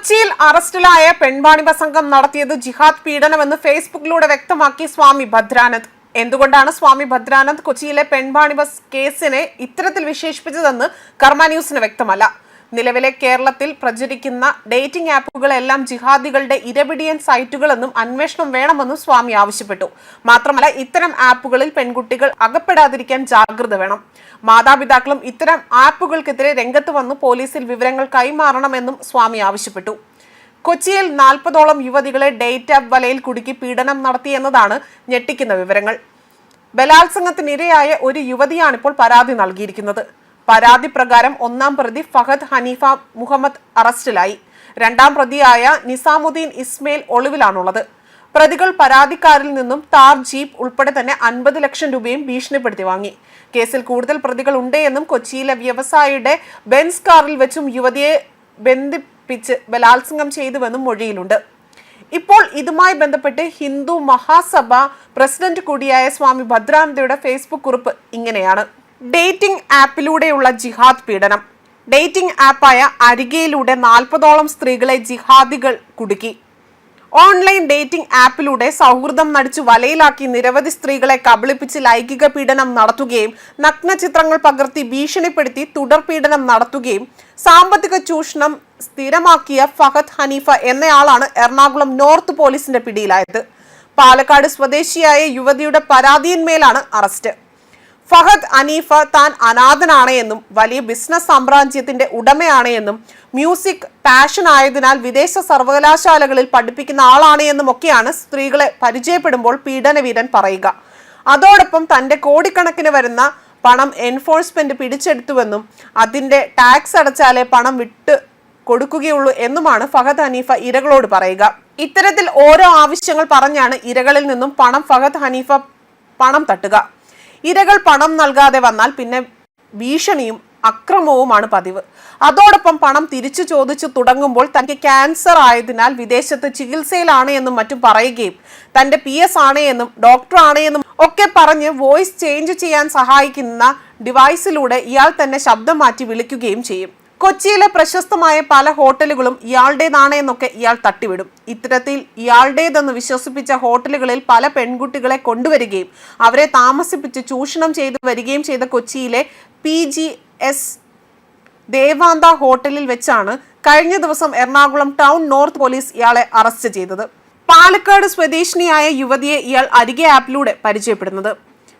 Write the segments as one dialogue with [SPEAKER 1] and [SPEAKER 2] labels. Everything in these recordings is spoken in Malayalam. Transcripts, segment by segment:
[SPEAKER 1] കൊച്ചിയിൽ അറസ്റ്റിലായ പെൺവാണിഭ സംഘം നടത്തിയത് ജിഹാദ് പീഡനമെന്ന് ഫേസ്ബുക്കിലൂടെ വ്യക്തമാക്കി സ്വാമി ഭദ്രാനന്ദ്. എന്തുകൊണ്ടാണ് സ്വാമി ഭദ്രാനന്ദ് കൊച്ചിയിലെ പെൺവാണിഭ കേസിനെ ഇത്തരത്തിൽ വിശേഷിപ്പിച്ചതെന്ന് കർമ്മ ന്യൂസിന് വ്യക്തമല്ല. നിലവിലെ കേരളത്തിൽ പ്രചരിക്കുന്ന ഡേറ്റിംഗ് ആപ്പുകളെല്ലാം ജിഹാദികളുടെ ഇരപിടിയൻ സൈറ്റുകളെന്നും അന്വേഷണം വേണമെന്നും സ്വാമി ആവശ്യപ്പെട്ടു. മാത്രമല്ല ഇത്തരം ആപ്പുകളിൽ പെൺകുട്ടികൾ അകപ്പെടാതിരിക്കാൻ ജാഗ്രത വേണം. മാതാപിതാക്കളും ഇത്തരം ആപ്പുകൾക്കെതിരെ രംഗത്ത് വന്ന് പോലീസിൽ വിവരങ്ങൾ കൈമാറണമെന്നും സ്വാമി ആവശ്യപ്പെട്ടു. കൊച്ചിയിൽ നാൽപ്പതോളം യുവതികളെ ഡേറ്റ് ആപ്പ് വലയിൽ കുടുക്കി പീഡനം നടത്തിയെന്നതാണ് ഞെട്ടിക്കുന്ന വിവരങ്ങൾ. ബലാത്സംഗത്തിനിരയായ ഒരു യുവതിയാണിപ്പോൾ പരാതി നൽകിയിരിക്കുന്നത്. പരാതി പ്രകാരം ഒന്നാം പ്രതി ഫഹദ് ഹനീഫ മുഹമ്മദ് അറസ്റ്റിലായി. രണ്ടാം പ്രതിയായ നിസാമുദ്ദീൻ ഇസ്മയിൽ ഒളിവിലാണുള്ളത്. പ്രതികൾ പരാതിക്കാരിൽ നിന്നും താർ ജീപ്പ് ഉൾപ്പെടെ തന്നെ അൻപത് ലക്ഷം രൂപയും ഭീഷണിപ്പെടുത്തി വാങ്ങി. കേസിൽ കൂടുതൽ പ്രതികൾ ഉണ്ടെന്നും കൊച്ചിയിലെ വ്യവസായിയുടെ ബെൻസ് കാറിൽ വെച്ചും യുവതിയെ ബന്ധിപ്പിച്ച് ബലാത്സംഗം ചെയ്തുവെന്നും മൊഴിയിലുണ്ട്. ഇപ്പോൾ ഇതുമായി ബന്ധപ്പെട്ട് ഹിന്ദു മഹാസഭ പ്രസിഡന്റ് കൂടിയായ സ്വാമി ഭദ്രാനന്ദയുടെ ഫേസ്ബുക്ക് കുറിപ്പ് ഇങ്ങനെയാണ്. ഡേറ്റിംഗ് ആപ്പിലൂടെയുള്ള ജിഹാദ് പീഡനം. ഡേറ്റിംഗ് ആപ്പായ അരികയിലൂടെ നാൽപ്പതോളം സ്ത്രീകളെ ജിഹാദികൾ കുടുക്കി. ഓൺലൈൻ ഡേറ്റിംഗ് ആപ്പിലൂടെ സൗഹൃദം നടിച്ചു വലയിലാക്കി നിരവധി സ്ത്രീകളെ കബളിപ്പിച്ച് ലൈംഗിക പീഡനം നടത്തുകയും നഗ്ന ചിത്രങ്ങൾ പകർത്തി ഭീഷണിപ്പെടുത്തി തുടർ പീഡനം നടത്തുകയും സാമ്പത്തിക ചൂഷണം സ്ഥിരമാക്കിയ ഫഹദ് ഹനീഫ എന്നയാളാണ് എറണാകുളം നോർത്ത് പോലീസിന്റെ പിടിയിലായത്. പാലക്കാട് സ്വദേശിയായ യുവതിയുടെ പരാതിയിന്മേലാണ് അറസ്റ്റ്. ഫഹദ് അനീഫ താൻ അനാഥനാണ് എന്നും വലിയ ബിസിനസ് സാമ്രാജ്യത്തിന്റെ ഉടമയാണ് എന്നും മ്യൂസിക് പാഷൻ ആയതിനാൽ വിദേശ സർവകലാശാലകളിൽ പഠിപ്പിക്കുന്ന ആളാണ് എന്നും ഒക്കെയാണ് സ്ത്രീകളെ പരിചയപ്പെടുമ്പോൾ പീഡനവീരൻ പറയുക. അതോടൊപ്പം തന്റെ കോടിക്കണക്കിന് വരുന്ന പണം എൻഫോഴ്സ്മെന്റ് പിടിച്ചെടുത്തുവെന്നും അതിന്റെ ടാക്സ് അടച്ചാലേ പണം വിട്ട് കൊടുക്കുകയുള്ളൂ എന്നുമാണ് ഫഹദ് ഹനീഫ ഇരകളോട് പറയുക. ഇത്തരത്തിൽ ഓരോ ആവശ്യങ്ങൾ പറഞ്ഞാണ് ഇരകളിൽ നിന്നും പണം ഫഹദ് ഹനീഫ പണം തട്ടുക. ഇരകൾ പണം നൽകാതെ വന്നാൽ പിന്നെ ഭീഷണിയും അക്രമവുമാണ് പതിവ്. അതോടൊപ്പം പണം തിരിച്ചു ചോദിച്ചു തുടങ്ങുമ്പോൾ തനിക്ക് ക്യാൻസർ ആയതിനാൽ വിദേശത്ത് ചികിത്സയിലാണ് എന്നും മറ്റും പറയുകയും തന്റെ പി എസ് ആണ് ഡോക്ടർ ആണ് എന്നും ഒക്കെ പറഞ്ഞ് വോയിസ് ചേഞ്ച് ചെയ്യാൻ സഹായിക്കുന്ന ഡിവൈസിലൂടെ ഇയാൾ തന്നെ ശബ്ദം മാറ്റി വിളിക്കുകയും ചെയ്യും. കൊച്ചിയിലെ പ്രശസ്തമായ പല ഹോട്ടലുകളും ഇയാളുടേതാണ് എന്നൊക്കെ ഇയാൾ തട്ടിവിടും. ഇത്തരത്തിൽ ഇയാളുടേതെന്ന് വിശ്വസിപ്പിച്ച ഹോട്ടലുകളിൽ പല പെൺകുട്ടികളെ കൊണ്ടുവരികയും അവരെ താമസിപ്പിച്ച് ചൂഷണം ചെയ്തു വരികയും ചെയ്ത കൊച്ചിയിലെ പി ജി എസ് ദേവാന്ത ഹോട്ടലിൽ വെച്ചാണ് കഴിഞ്ഞ ദിവസം എറണാകുളം ടൗൺ നോർത്ത് പോലീസ് ഇയാളെ അറസ്റ്റ് ചെയ്തത്. പാലക്കാട് സ്വദേശിനിയായ യുവതിയെ ഇയാൾ അരികെ ആപ്പിലൂടെ പരിചയപ്പെടുന്നത്.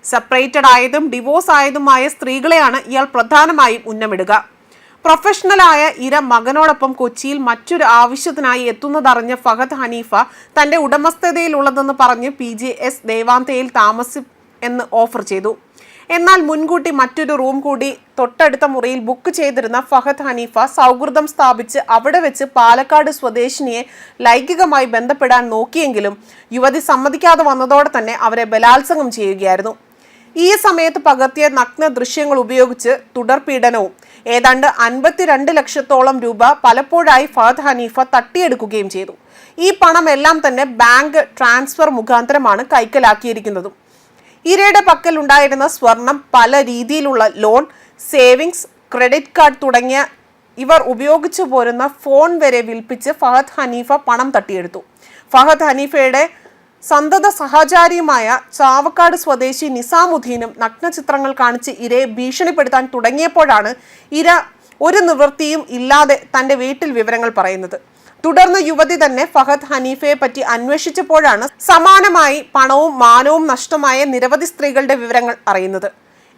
[SPEAKER 1] സെപ്പറേറ്റഡ് ആയതും ഡിവോഴ്സ് ആയതുമായ സ്ത്രീകളെയാണ് ഇയാൾ പ്രധാനമായും ഉന്നമിടുക. പ്രൊഫഷണലായ ഇര മകനോടൊപ്പം കൊച്ചിയിൽ മറ്റൊരു ആവശ്യത്തിനായി എത്തുന്നതറിഞ്ഞ ഫഹദ് ഹനീഫ തന്റെ ഉടമസ്ഥതയിലുള്ളതെന്ന് പറഞ്ഞ് പി ജി എസ് ദേവാന്തയിൽ താമസി എന്ന് ഓഫർ ചെയ്തു. എന്നാൽ മുൻകൂട്ടി മറ്റൊരു റൂം കൂടി തൊട്ടടുത്ത മുറിയിൽ ബുക്ക് ചെയ്തിരുന്ന ഫഹദ് ഹനീഫ സൗഹൃദം സ്ഥാപിച്ച് അവിടെ വെച്ച് പാലക്കാട് സ്വദേശിനിയെ ലൈംഗികമായി ബന്ധപ്പെടാൻ നോക്കിയെങ്കിലും യുവതി സമ്മതിക്കാതെ വന്നതോടെ തന്നെ അവരെ ബലാത്സംഗം ചെയ്യുകയായിരുന്നു. ഈ സമയത്ത് പകർത്തിയ നഗ്ന ദൃശ്യങ്ങൾ ഉപയോഗിച്ച് തുടർ പീഡനവും. ഏതാണ്ട് അൻപത്തിരണ്ട് ലക്ഷത്തോളം രൂപ പലപ്പോഴായി ഫഹദ് ഹനീഫ തട്ടിയെടുക്കുകയും ചെയ്തു. ഈ പണം എല്ലാം തന്നെ ബാങ്ക് ട്രാൻസ്ഫർ മുഖാന്തരമാണ് കൈക്കലാക്കിയിരിക്കുന്നതും. ഇരയുടെ പക്കൽ ഉണ്ടായിരുന്ന സ്വർണം പല രീതിയിലുള്ള ലോൺ സേവിങ്സ് ക്രെഡിറ്റ് കാർഡ് തുടങ്ങിയ ഇവർ ഉപയോഗിച്ചു പോരുന്ന ഫോൺ വരെ വിൽപ്പിച്ച് ഫഹദ് ഹനീഫ പണം തട്ടിയെടുത്തു. ഫഹദ് ഹനീഫയുടെ സന്തത സഹചാരിയുമായ ചാവക്കാട് സ്വദേശി നിസാമുദ്ദീനും നഗ്നചിത്രങ്ങൾ കാണിച്ച് ഇരയെ ഭീഷണിപ്പെടുത്താൻ തുടങ്ങിയപ്പോഴാണ് ഇര ഒരു നിവൃത്തിയും ഇല്ലാതെ തന്റെ വീട്ടിൽ വിവരങ്ങൾ പറയുന്നത്. തുടർന്ന് യുവതി തന്നെ ഫഹദ് ഹനീഫയെ പറ്റി അന്വേഷിച്ചപ്പോഴാണ് സമാനമായി പണവും മാനവും നഷ്ടമായ നിരവധി സ്ത്രീകളുടെ വിവരങ്ങൾ അറിയുന്നത്.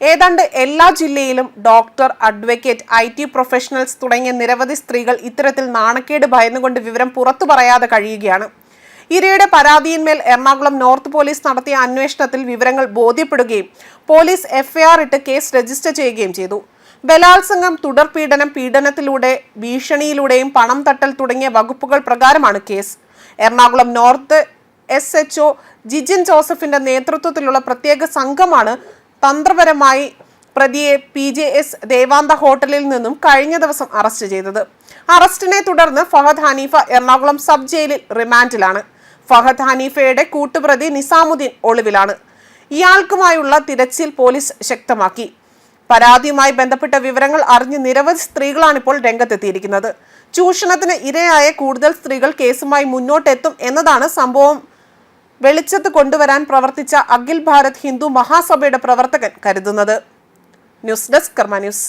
[SPEAKER 1] ഏതാണ്ട് എല്ലാ ജില്ലയിലും doctor advocate I T professionals തുടങ്ങിയ നിരവധി സ്ത്രീകൾ ഇത്തരത്തിൽ നാണക്കേട് ഭയന്നുകൊണ്ട് വിവരം പുറത്തു പറയാതെ കഴിയുകയാണ്. ഇരയുടെ പരാതിയിന്മേൽ എറണാകുളം നോർത്ത് പോലീസ് നടത്തിയ അന്വേഷണത്തിൽ വിവരങ്ങൾ ബോധ്യപ്പെടുകയും പോലീസ് എഫ്ഐആർ ഇട്ട് കേസ് രജിസ്റ്റർ ചെയ്യുകയും ചെയ്തു. ബലാത്സംഗം തുടർ പീഡനം പീഡനത്തിലൂടെ ഭീഷണിയിലൂടെയും പണം തട്ടൽ തുടങ്ങിയ വകുപ്പുകൾ പ്രകാരമാണ് case. Ernakulam north S H O Jijin ജോസഫിന്റെ നേതൃത്വത്തിലുള്ള പ്രത്യേക സംഘമാണ് തന്ത്രപരമായി പ്രതിയെ പി ജെ എസ് ദേവാന്ത ഹോട്ടലിൽ നിന്നും കഴിഞ്ഞ ദിവസം അറസ്റ്റ് ചെയ്തത്. അറസ്റ്റിനെ തുടർന്ന് ഫഹദ് ഹനീഫ എറണാകുളം സബ് ജയിലിൽ റിമാൻഡിലാണ്. ഫഹദ് ഹനീഫയുടെ കൂട്ടുപ്രതി നിസാമുദ്ദീൻ ഒളിവിലാണ്. ഇയാൾക്കുമായുള്ള തിരച്ചിൽ പോലീസ് ശക്തമാക്കി. പരാതിയുമായി ബന്ധപ്പെട്ട വിവരങ്ങൾ അറിഞ്ഞ് നിരവധി സ്ത്രീകളാണ് ഇപ്പോൾ രംഗത്തെത്തിയിരിക്കുന്നത്. ചൂഷണത്തിന് ഇരയായ കൂടുതൽ സ്ത്രീകൾ കേസുമായി മുന്നോട്ടെത്തും എന്നതാണ് സംഭവം. വെളിച്ചത്ത് കൊണ്ടുവരാൻ പ്രവർത്തിച്ച അഖിൽ ഭാരത് ഹിന്ദു മഹാസഭയുടെ പ്രവർത്തകൻ കരുതുന്നത്. News desk Karma news.